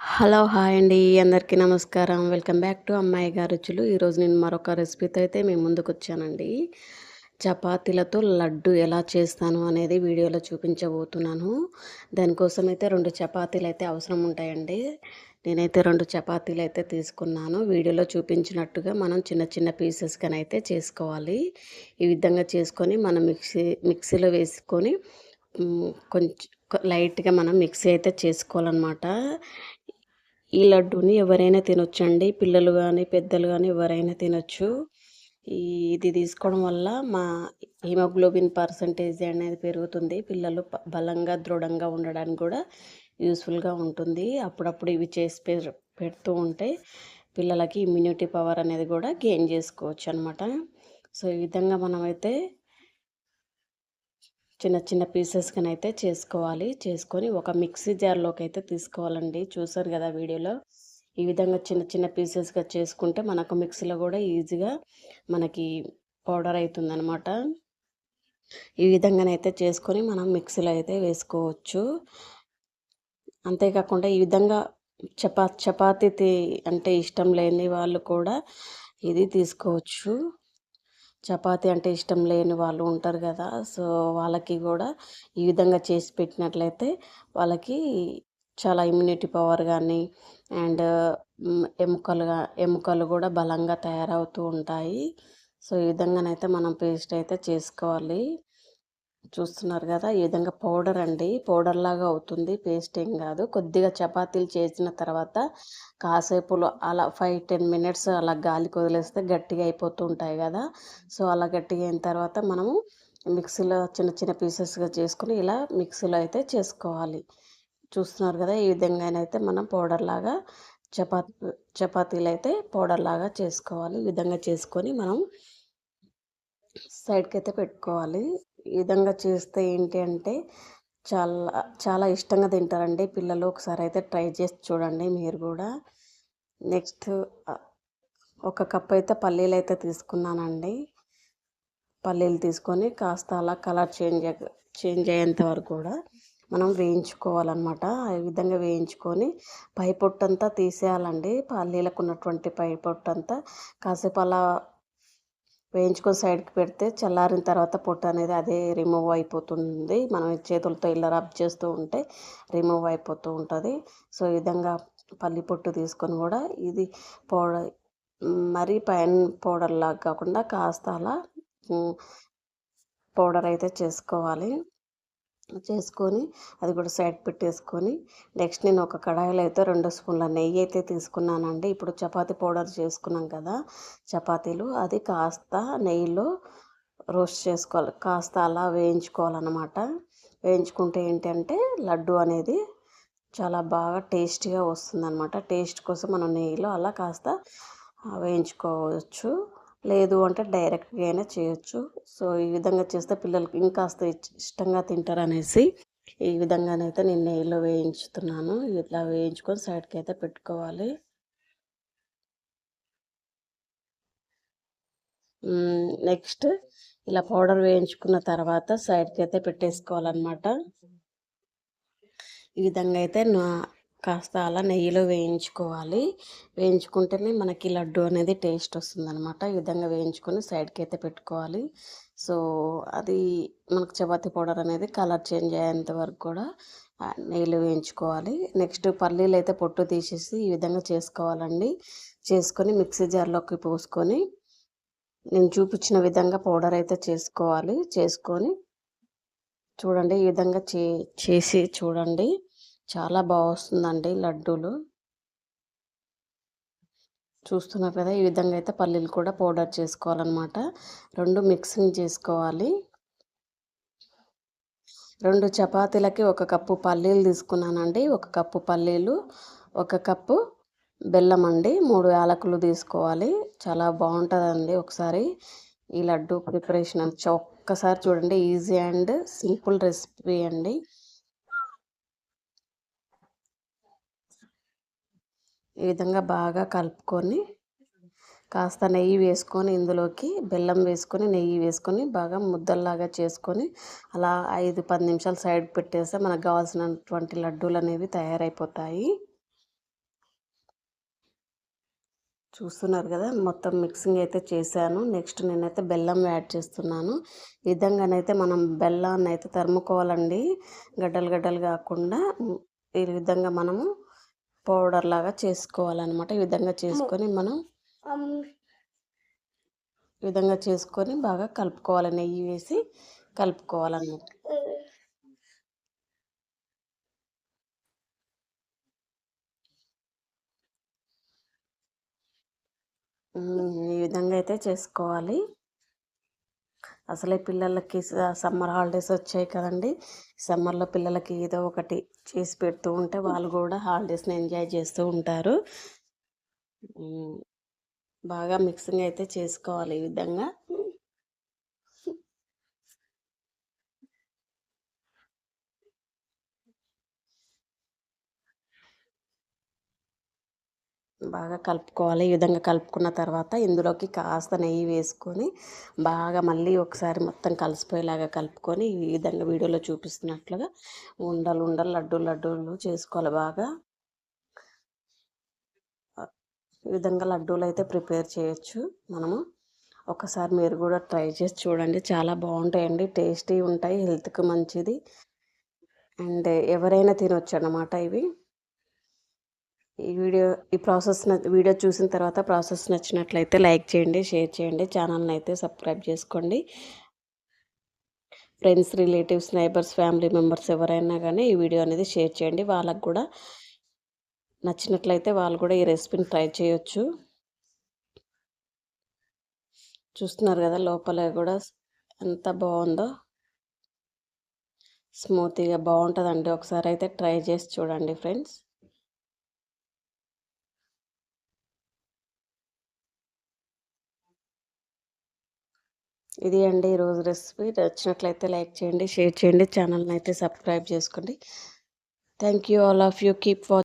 Hello hi అండి. అందరికీ నమస్కారం. వెల్కమ్ బ్యాక్ టు అమ్మాయి గారు రుచులు. ఈరోజు నేను మరొక రెసిపీతో అయితే మేము ముందుకు వచ్చానండి. చపాతీలతో లడ్డు ఎలా చేస్తాను అనేది వీడియోలో చూపించబోతున్నాను. దానికోసం అయితే రెండు చపాతీలు అయితే అవసరం ఉంటాయండి. నేనైతే రెండు చపాతీలు అయితే తీసుకున్నాను. వీడియోలో చూపించినట్టుగా మనం చిన్న చిన్న పీసెస్గా అయితే చేసుకోవాలి. ఈ విధంగా చేసుకొని మనం మిక్సీ మిక్సీలో వేసుకొని కొంచెం లైట్గా మనం మిక్సీ అయితే చేసుకోవాలన్నమాట. ఈ లడ్డూని ఎవరైనా తినొచ్చండి. పిల్లలు కానీ పెద్దలు కానీ ఎవరైనా తినొచ్చు. ఇది తీసుకోవడం వల్ల మా హిమోగ్లోబిన్ పర్సంటేజ్ అనేది పెరుగుతుంది. పిల్లలు బలంగా దృఢంగా ఉండడానికి కూడా యూస్ఫుల్గా ఉంటుంది. అప్పుడప్పుడు ఇవి చేసి పెడుతూ ఉంటే పిల్లలకి ఇమ్యూనిటీ పవర్ అనేది కూడా గెయిన్ చేసుకోవచ్చు అనమాట సో ఈ విధంగా మనమైతే చిన్న చిన్న పీసెస్గా అయితే చేసుకోవాలి. చేసుకొని ఒక మిక్సీ జార్లోకి అయితే తీసుకోవాలండి. చూసారు కదా వీడియోలో? ఈ విధంగా చిన్న చిన్న పీసెస్గా చేసుకుంటే మనకు మిక్సీలో కూడా ఈజీగా మనకి పౌడర్ అవుతుందనమాట ఈ విధంగానైతే చేసుకొని మనం మిక్సీలో అయితే వేసుకోవచ్చు. అంతేకాకుండా ఈ విధంగా చపా చపాతీ అంటే ఇష్టం లేని వాళ్ళు కూడా ఇది తీసుకోవచ్చు. చపాతి అంటే ఇష్టం లేని వాళ్ళు ఉంటారు కదా సో వాళ్ళకి కూడా ఈ విధంగా చేసి పెట్టినట్లయితే వాళ్ళకి చాలా ఇమ్యూనిటీ పవర్ కానీ అండ్ ఎముకలుగా ఎముకలు కూడా బలంగా తయారవుతూ ఉంటాయి. సో ఈ విధంగానైతే మనం పేస్ట్ అయితే చేసుకోవాలి. చూస్తున్నారు కదా ఈ విధంగా పౌడర్ అండి. పౌడర్ లాగా అవుతుంది పేస్ట్ ఏం కాదు. కొద్దిగా చపాతీలు చేసిన తర్వాత కాసేపులో అలా ఫైవ్ టెన్ మినిట్స్ అలా గాలికి వదిలేస్తే గట్టిగా అయిపోతూ ఉంటాయి కదా. సో అలా గట్టిగా అయిన తర్వాత మనము మిక్సీలో చిన్న చిన్న పీసెస్గా చేసుకుని ఇలా మిక్సీలో అయితే చేసుకోవాలి. చూస్తున్నారు కదా ఈ విధంగా అయితే మనం పౌడర్ లాగా చపాతీ చపాతీలు అయితే పౌడర్ లాగా చేసుకోవాలి. ఈ విధంగా చేసుకొని మనం సైడ్కి అయితే పెట్టుకోవాలి. ఈ విధంగా చేస్తే ఏంటి అంటే చాలా చాలా ఇష్టంగా తింటారండి. పిల్లలు ఒకసారి అయితే ట్రై చేసి చూడండి మీరు కూడా. నెక్స్ట్ ఒక కప్ అయితే పల్లీలు అయితే తీసుకున్నానండి. పల్లీలు తీసుకొని కాస్త అలా కలర్ చేంజ్ చేంజ్ అయ్యేంత వరకు కూడా మనం వేయించుకోవాలన్నమాట. ఈ విధంగా వేయించుకొని పై పొట్టంతా తీసేయాలండి. పల్లీలకు ఉన్నటువంటి పై పొట్టంతా కాసేపు అలా వేయించుకొని సైడ్కి పెడితే చల్లారిన తర్వాత పొట్టు అనేది అదే రిమూవ్ అయిపోతుంది. మనం చేతులతో ఇలా రబ్ చేస్తూ ఉంటే రిమూవ్ అయిపోతూ ఉంటుంది. సో ఈ విధంగా పల్లి పొట్టు తీసుకొని కూడా ఇది పౌడర్ మరీ పైన పౌడర్ లాగా కాకుండా కాస్త అలా పౌడర్ అయితే చేసుకోవాలి. చేసుకొని అది కూడా సైడ్ పెట్టేసుకొని నెక్స్ట్ నేను ఒక కడాయిలో అయితే రెండు స్పూన్ల నెయ్యి అయితే తీసుకున్నానండి. ఇప్పుడు చపాతీ పౌడర్ చేసుకున్నాం కదా చపాతీలు అది కాస్త నెయ్యిలో రోస్ట్ చేసుకోవాలి. కాస్త అలా వేయించుకోవాలన్నమాట. వేయించుకుంటే ఏంటంటే లడ్డు అనేది చాలా బాగా టేస్టీగా వస్తుందన్నమాట. టేస్ట్ కోసం మనం నెయ్యిలో అలా కాస్త వేయించుకోవచ్చు. లేదు అంటే డైరెక్ట్గా అయినా చేయొచ్చు. సో ఈ విధంగా చేస్తే పిల్లలకి ఇంకాస్త ఇష్టంగా తింటారు అనేసి ఈ విధంగానైతే నేను నెయ్యిలో వేయించుతున్నాను. ఇట్లా వేయించుకొని సైడ్కి అయితే పెట్టుకోవాలి. నెక్స్ట్ ఇలా పౌడర్ వేయించుకున్న తర్వాత సైడ్కి అయితే పెట్టేసుకోవాలన్నమాట. ఈ విధంగా అయితే నా కాస్త అలా నెయ్యిలో వేయించుకోవాలి. వేయించుకుంటేనే మనకి లడ్డు అనేది టేస్ట్ వస్తుందన్నమాట. ఈ విధంగా వేయించుకొని సైడ్కి అయితే పెట్టుకోవాలి. సో అది మనకు చపాతి పౌడర్ అనేది కలర్ చేంజ్ అయ్యేంత వరకు కూడా నెయ్యిలు వేయించుకోవాలి. నెక్స్ట్ పల్లీలు అయితే పొట్టు తీసేసి ఈ విధంగా చేసుకోవాలండి. చేసుకొని మిక్సీ జార్లోకి పోసుకొని నేను చూపించిన విధంగా పౌడర్ అయితే చేసుకోవాలి. చేసుకొని చూడండి ఈ విధంగా చే చేసి చూడండి. చాలా బాగా వస్తుందండి లడ్డూలు. చూస్తున్నారు కదా ఈ విధంగా అయితే పల్లీలు కూడా పౌడర్ చేసుకోవాలన్నమాట. రెండు మిక్సింగ్ చేసుకోవాలి. రెండు చపాతీలకి ఒక కప్పు పల్లీలు తీసుకున్నానండి. ఒక కప్పు పల్లీలు ఒక కప్పు బెల్లం అండి. మూడు యాలకులు తీసుకోవాలి. చాలా బాగుంటుందండి ఒకసారి ఈ లడ్డు ప్రిపరేషన్ ఒక్కసారి చూడండి ఈజీ అండ్ సింపుల్ రెసిపీ అండి. ఈ విధంగా బాగా కలుపుకొని కాస్త నెయ్యి వేసుకొని ఇందులోకి బెల్లం వేసుకొని నెయ్యి వేసుకొని బాగా ముద్దల్లాగా చేసుకొని అలా ఐదు పది నిమిషాలు సైడ్ పెట్టేస్తే మనకు కావాల్సినటువంటి లడ్డూలు అనేవి తయారైపోతాయి. చూస్తున్నారు కదా మొత్తం మిక్సింగ్ అయితే చేశాను. నెక్స్ట్ నేనైతే బెల్లం యాడ్ చేస్తున్నాను. ఈ విధంగానైతే మనం బెల్లాన్ని అయితే తరుముకోవాలండి. గడ్డలు గడ్డలు కాకుండా ఈ విధంగా మనము పౌడర్ లాగా చేసుకోవాలన్నమాట. ఈ విధంగా చేసుకొని మనం ఈ విధంగా చేసుకొని బాగా కలుపుకోవాలి. నెయ్యి వేసి కలుపుకోవాలన్నమాట. ఈ విధంగా అయితే చేసుకోవాలి. అసలే పిల్లలకి సమ్మర్ హాలిడేస్ వచ్చాయి కదండి. సమ్మర్లో పిల్లలకి ఏదో ఒకటి చేసి పెడుతూ ఉంటే వాళ్ళు కూడా హాలిడేస్ని ఎంజాయ్ చేస్తూ ఉంటారు. బాగా మిక్సింగ్ అయితే చేసుకోవాలి ఈ విధంగా. బాగా కలుపుకోవాలి. ఈ విధంగా కలుపుకున్న తర్వాత ఇందులోకి కాస్త నెయ్యి వేసుకొని బాగా మళ్ళీ ఒకసారి మొత్తం కలిసిపోయేలాగా కలుపుకొని ఈ విధంగా వీడియోలో చూపిస్తున్నట్లుగా ఉండలు ఉండలు లడ్డు లడ్డూలు చేసుకోవాలి బాగా. ఈ విధంగా లడ్డూలు అయితే ప్రిపేర్ చేయొచ్చు మనము. ఒకసారి మీరు కూడా ట్రై చేసి చూడండి. చాలా బాగుంటాయండి. టేస్టీ ఉంటాయి. హెల్త్కి మంచిది. అండ్ ఎవరైనా తినొచ్చు అన్నమాట ఇవి. ఈ వీడియో ఈ ప్రాసెస్ వీడియో చూసిన తర్వాత ప్రాసెస్ నచ్చినట్లయితే లైక్ చేయండి షేర్ చేయండి ఛానల్ని అయితే సబ్స్క్రైబ్ చేసుకోండి. Friends relatives neighbours family members ఎవరైనా కానీ ఈ వీడియో అనేది షేర్ చేయండి. వాళ్ళకు కూడా నచ్చినట్లయితే వాళ్ళు కూడా ఈ రెసిపీని ట్రై చేయొచ్చు. చూస్తున్నారు కదా లోపల కూడా ఎంత బాగుందో. స్మూతీగా బాగుంటుందండి. ఒకసారి అయితే ట్రై చేసి చూడండి ఫ్రెండ్స్. ఇది అండి ఈరోజు రెసిపీ. నచ్చినట్లయితే లైక్ చేయండి షేర్ చేయండి ఛానల్ని అయితే సబ్స్క్రైబ్ చేసుకోండి. Thank you all of you. Keep watch